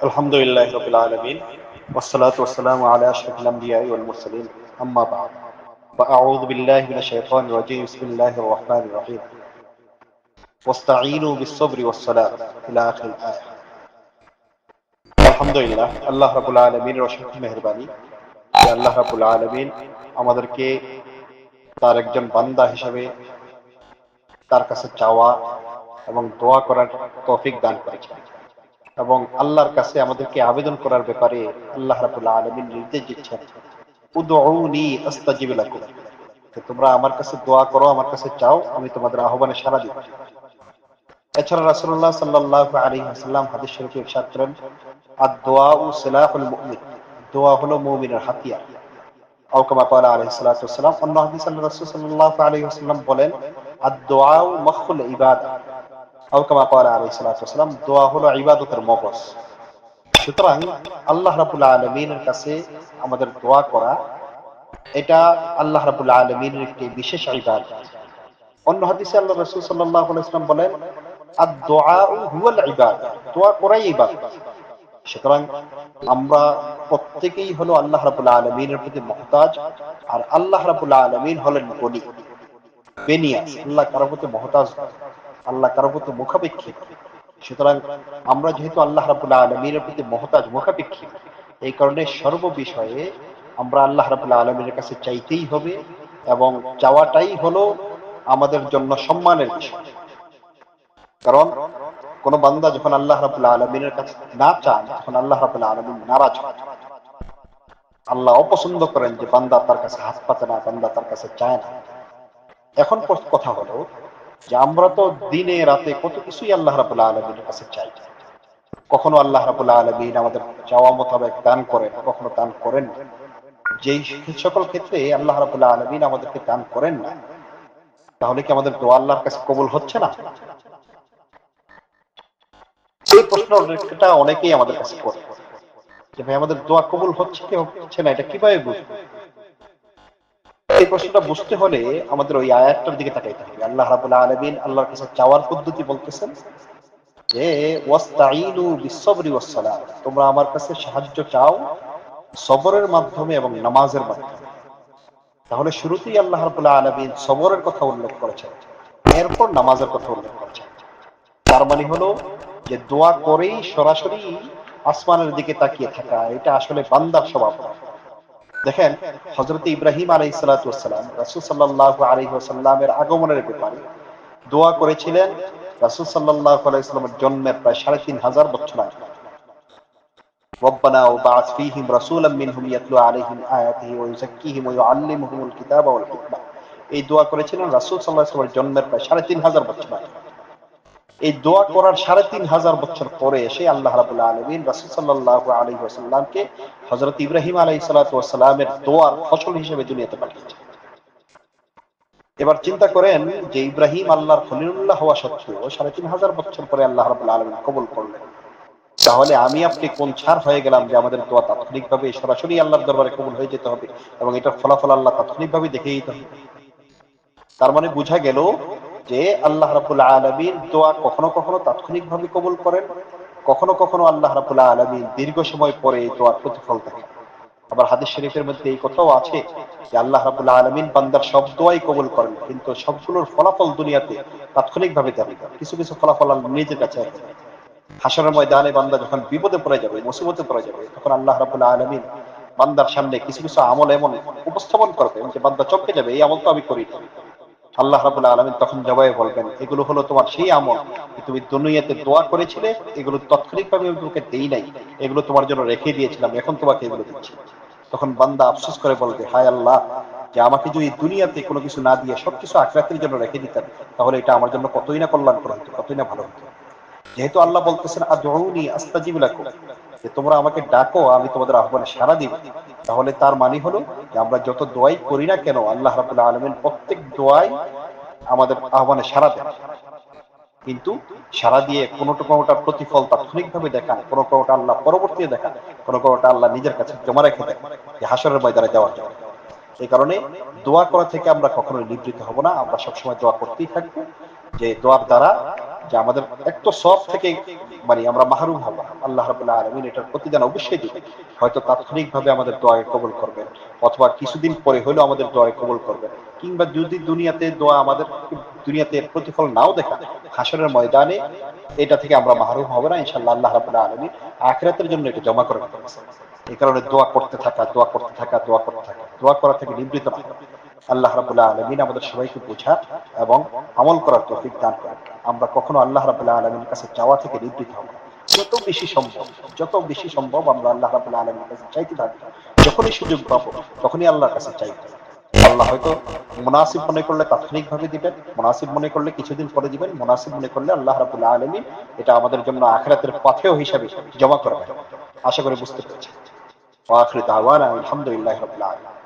الحمد لله رب العالمين والصلاة والسلام على أشرف الأنبياء والمرسلين أما بعد فأعوذ بالله من الشيطان الرجيم بسم الله الرحمن الرحيم واستعينوا بالصبر والصلاة إلى آخر الآية আলহামদুলিল্লাহ আল্লাহ রাবুল আলমিনের অসংখ্য মেহরবানি যে আল্লাহ রাবুল আলমিন আমাদেরকে তার একজন বান্দা হিসাবে তার কাছে চাওয়া এবং দোয়া করার তৌফিক দান করেছেন এবং আল্লাহর কাছে আমাদেরকে আবেদন করার ব্যাপারে আল্লাহ রাবুল্লাহ আলমিন নির্দেশ দিচ্ছেন। উদউনি আস্তাজিব লাকুম। তোমরা আমার কাছে দোয়া করো, আমার কাছে চাও, আমি তোমাদের আহ্বানে সাড়া দিব। এছাড়া রাসূলুল্লাহ সাল্লাল্লাহু আলাইহি ওয়াসাল্লাম হাদিস শরীফে ইরশাদ করেন আদ-দোয়া সিলাহুল মুমিন। দোয়া হলো মুমিনের হাতিয়ার। আও কামা ক্বালা আলাইহিস অন্য হাদিস আল্লাহ রাসূল সাল্লাল্লাহু আলাইহি ওয়াসাল্লাম বলেন আদ-দোয়া মখুল ইবাদা। আও কামা ক্বালা আলাইহিস দোয়া হলো ইবাদতের মগজ। সুতরাং আল্লাহ রাবুল আলমিনের কাছে আমাদের দোয়া করা, এটা আল্লাহ রাবুল আলমিনের একটি বিশেষ ইবাদ অন্য হাদিসে আল্লাহ রসুল সাল্লাহ ইসলাম বলেন আর দোয়া হুয়াল ইবাদ দোয়া করাই ইবাদ সুতরাং আমরা প্রত্যেকেই হলো আল্লাহ রাবুল আলমিনের প্রতি মহতাজ, আর আল্লাহ রাবুল আলমিন হলেন গনি বেনিয়াস আল্লাহ কারও প্রতি মহতাজ আল্লাহ কারও প্রতি মুখাপেক্ষী। সুতরাং আমরা যেহেতু আল্লাহ রাবুল্লাহ আলমীর প্রতি মহতাজ, মুখাপেক্ষী, এই কারণে সর্ব বিষয়ে আমরা আল্লাহ রাবুল্লাহ আলমীর কাছে চাইতেই হবে এবং চাওয়াটাই হলো আমাদের জন্য সম্মানের বিষয়। কারণ কোন বান্দা যখন আল্লাহ রাবুল্লাহ আলমিনের কাছে না চান তখন আল্লাহ রাবুল্লাহ আলমিন নারাজ হন আল্লাহ অপছন্দ করেন যে বান্দা তার কাছে হাত পাতে না, বান্দা তার কাছে চায় না। এখন কথা হলো যে আমরা তো দিনে, রাতে কত কিছুই আল্লাহ রাবুল্লাহ আলমীর কাছে চাই। কখনো আল্লাহ রাবুল্লাহ আলমিন আমাদের চাওয়া মোতাবেক দান করেন, কখনো দান করেন যেই সকল ক্ষেত্রে আল্লাহ রাবুল্লাহ আলমিন আমাদেরকে দান করেন না, তাহলে কি আমাদের দোয়া আল্লাহর কাছে কবুল হচ্ছে না? এই প্রশ্নটা অনেকেই আমাদের কাছে করে। যে ভাই, আমাদের দোয়া কবুল হচ্ছে কি হচ্ছে না, এটা কীভাবে বুঝব? এই প্রশ্নটা বুঝতে হলে আমাদের ওই আয়াতটার দিকে তাকাইতে হবে। আল্লাহ রাবুল্লাহ আলমিন আল্লাহর কাছে চাওয়ার পদ্ধতি বলতেছেন যে ওয়াস্তাইনু বিসবরি ওয়াসসালাম তোমরা আমার কাছে সাহায্য চাও সবরের মাধ্যমে এবং নামাজের মাধ্যমে। তাহলে শুরুতেই আল্লাহ রাবুল্লাহ আলমিন সবরের কথা উল্লেখ করেছেন, এরপর নামাজের কথা উল্লেখ করেছেন। তার মানে হলো যে, দোয়া করেই সরাসরি আসমানের দিকে তাকিয়ে থাকা, এটা আসলে বান্দার স্বভাব। দেখেন হজরত ইব্রাহিম আলাই সালাতাম রাসুল সাল্লাহ আলহিহাসাল্লামের আগমনের ব্যাপারে দোয়া করেছিলেন রাসুল সাল্লাহ আলাইস্লামের জন্মের প্রায় সাড়ে তিন হাজার বছর আগে ربنا وبعث فيهم رسولا منهم يتلو عليهم آياته ويزكيهم ويعلمهم الكتاب والحكمة এই দোয়া করেছিলেন রাসুল সাল্লাহ ইসলামের জন্মের প্রায় সাড়ে তিন হাজার বছর আগে এই দোয়া করার সাড়ে তিন হাজার বছর পরে এসে আল্লাহ রাবুল্লাহ আলমিন রাসুল সাল্লাহ আলী ওয়াসাল্লামকে হজরত ইব্রাহিম আলাই সালাতামের দোয়ার ফসল হিসেবে দুনিয়াতে পাঠিয়েছে এবার চিন্তা করেন যে ইব্রাহিম আল্লাহর খলিল্লাহ হওয়া সত্ত্বেও সাড়ে তিন হাজার বছর পরে আল্লাহ রাবুল্লাহ আলমিন কবল করলেন। তাহলে আমি আপনি কোন ছাড় হয়ে গেলাম যে আমাদের দোয়া তাৎক্ষণিকভাবে সরাসরি আল্লাহর দরবারে কবুল হয়ে যেতে হবে এবং এটার ফলাফল আল্লাহ তাৎক্ষণিকভাবে দেখে দিতে হবে? তার মানে বোঝা গেল যে আল্লাহ রাবুল আলমীর দোয়া কখনো কখনো তাৎক্ষণিক ভাবে কবুল করেন, কখনো কখনো আল্লাহ রাবুল্লাহ আলমীর দীর্ঘ সময় পরে এই দোয়ার প্রতিফল থাকে আবার হাদিস শরীফের মধ্যে এই কথাও আছে যে আল্লাহ রাবুল্লাহ আলমিন বান্দার সব দোয়াই কবুল করেন, কিন্তু সবগুলোর ফলাফল দুনিয়াতে তাৎক্ষণিক ভাবে দেন কিছু কিছু ফলাফল নিজের কাছে আছে হাসনের ময়দানে বান্দা যখন বিপদে পড়ে যাবে, মুসিবতে পড়ে যাবে, তখন আল্লাহ রাবুল্লাহ আলমিন বান্দার সামনে কিছু কিছু আমল এমন উপস্থাপন করবেন যে বান্দা চমকে যাবে, এই আমল তো আমি করি আল্লাহ রাবুল্লাহ আলমিন তখন জবাই বলবেন, এগুলো হলো তোমার সেই আমল তুমি দুনিয়াতে দোয়া করেছিলে, এগুলো তাৎক্ষণিকভাবে তোমাকে দেই নাই। এগুলো তোমার জন্য রেখে দিয়েছিলাম, এখন তোমাকে এগুলো দিচ্ছি। তখন বান্দা আফসোস করে বলবে, হায় আল্লাহ, যে আমাকে যদি দুনিয়াতে কোনো কিছু না দিয়ে সবকিছু আখরাতের জন্য রেখে দিতেন, তাহলে এটা আমার জন্য কতই না কল্যাণকর হতো, কতই না ভালো হতো? যেহেতু আল্লাহ বলতেছেন আদৌনি আস্তাজিব লাকুম। যে তোমরা আমাকে ডাকো, আমি তোমাদের আহ্বানে সারা দিব। তাহলে তার মানে হলো যে আমরা যত দোয়াই করি না কেন, আল্লাহ রাবুল্লাহ আলমিন প্রত্যেক দোয়াই আমাদের আহ্বানে সারা দেন। কিন্তু সারা দিয়ে কোনোটা কোনোটা প্রতিফল তাৎক্ষণিকভাবে দেখান, কোনো কোনোটা আল্লাহ পরবর্তীতে দেখান, কোনো কোনোটা আল্লাহ নিজের কাছে জমা রেখে দেন, যে হাসরের ময়দানে দেওয়ার জন্য। এই কারণে দোয়া করা থেকে আমরা কখনোই নিবৃত হব না, আমরা সবসময় দোয়া করতেই থাকব, যে দোয়ার দ্বারা যে আমাদের সব থেকে মানে আমরা মাহরুম হব আল্লাহ আলমিন এটার প্রতিদান অবশ্যই হয়তো তাৎক্ষণিকভাবে আমাদের কবল করবেন, অথবা কিছুদিন পরে হলেও আমাদের দোয়াকে কবল করবেন, কিংবা যদি দুনিয়াতে দোয়া আমাদের দুনিয়াতে প্রতিফল নাও দেখা, হাসরের ময়দানে এটা থেকে আমরা মাহরুম হব না ইনশাল্লাহ আল্লাহ রাবুল্লাহ আলমিন আখরাতের জন্য এটা জমা করে। এই কারণে দোয়া করতে থাকা, দোয়া করতে থাকা, দোয়া করতে থাকা, দোয়া করা থেকে নিবৃত না। আল্লাহ রাবুল্লাহ আলমিন আমাদের সবাইকে বোঝা এবং আমল করার তৌফিক দান করেন। আমরা কখনো আল্লাহ রাবুল্লাহ আলমীর কাছে চাওয়া থেকে নিবৃত হব যত বেশি সম্ভব, যত বেশি সম্ভব আমরা আল্লাহ রাবুল্লাহ আলমীর কাছে চাইতে থাকব যখনই সুযোগ পাবো, তখনই আল্লাহর কাছে চাইতে আল্লাহ হয়তো মুনাসিব মনে করলে তাৎক্ষণিক ভাবে দিবেন, মুনাসিব মনে করলে কিছুদিন পরে দিবেন, মুনাসিব মনে করলে আল্লাহ রাবুল্লাহ আলমী এটা আমাদের জন্য আখরাতের পাথেও হিসাবে জমা করবেন আশা করি বুঝতে পেরেছি ওয়াখির দাওয়ানা আলহামদুলিল্লাহ রাব্বিল আলামিন।